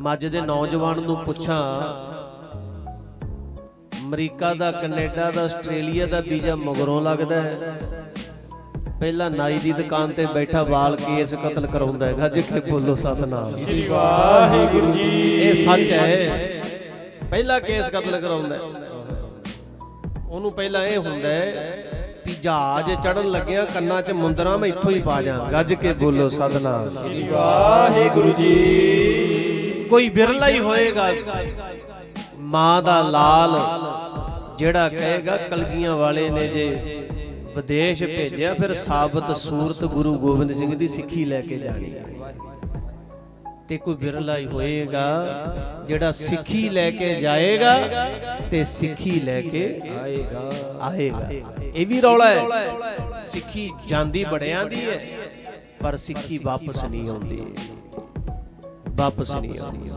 ਮੱਝ ਦੇ ਨੌਜਵਾਨ ਨੂੰ ਪੁੱਛਾਂ ਅਮਰੀਕਾ ਦਾ ਕੈਨੇਡਾ ਦਾ ਆਸਟ੍ਰੇਲੀਆ ਦਾ ਵੀਜ਼ਾ ਮਗਰੋਂ ਲੱਗਦਾ ਹੈ। ਪਹਿਲਾਂ ਨਾਈ ਦੀ ਦੁਕਾਨ ਤੇ ਬੈਠਾ ਵਾਲ ਕੇਸ ਕਤਲ ਕਰਾਉਂਦਾ ਹੈਗਾ ਜੇ ਕਿ ਬੋਲੋ ਸਤਨਾਮ। ਸ੍ਰੀ ਵਾਹਿਗੁਰੂ ਜੀ ਇਹ ਸੱਚ ਹੈ। ਪਹਿਲਾ ਕੇਸ ਕਤਲ ਕਰਾਉਂਦਾ। ਉਹਨੂੰ ਪਹਿਲਾਂ ਇਹ ਹੁੰਦਾ ਹੈ ਵੀ ਜਹਾਜ਼ ਚੜਨ ਲੱਗਿਆ ਕੰਨਾਂ 'ਚ ਮੁੰਦਰਾਂ ਮੈਂ ਇੱਥੋਂ ਹੀ ਪਾ ਜਾ ਗੱਜ ਕੇ ਬੋਲੋ ਸਤਨਾਮ। ਸ੍ਰੀ ਵਾਹਿਗੁਰੂ ਜੀ। ਕੋਈ ਬਿਰਲਾ ਹੀ ਹੋਏਗਾ। ਮਾਂ ਦਾ ਲਾਲ ਜਿਹੜਾ ਕਹੇਗਾ ਕਲਗੀਆਂ ਵਾਲੇ ਨੇ ਜੇ ਵਿਦੇਸ਼ ਭੇਜਿਆ ਫਿਰ ਸਾਬਤ ਸੂਰਤ ਗੁਰੂ ਗੋਬਿੰਦ ਸਿੰਘ ਦੀ ਸਿੱਖੀ ਲੈ ਕੇ ਜਾਣੀ ਹੈ। ਤੇ ਕੋਈ ਬਿਰਲਾ ਹੀ ਹੋਏਗਾ ਜਿਹੜਾ ਸਿੱਖੀ ਲੈ ਕੇ ਜਾਏਗਾ ਤੇ ਸਿੱਖੀ ਲੈ ਕੇ ਆਏਗਾ। ਆਏਗਾ। ਇਹ ਵੀ ਰੌਲਾ ਹੈ। ਸਿੱਖੀ ਜਾਂਦੀ ਬੜਿਆਂ ਦੀ ਹੈ ਪਰ ਸਿੱਖੀ ਵਾਪਸ ਨਹੀਂ ਆਉਂਦੀ। ਵਾਪਸ ਨਹੀਂ ਆਉਂਦੀ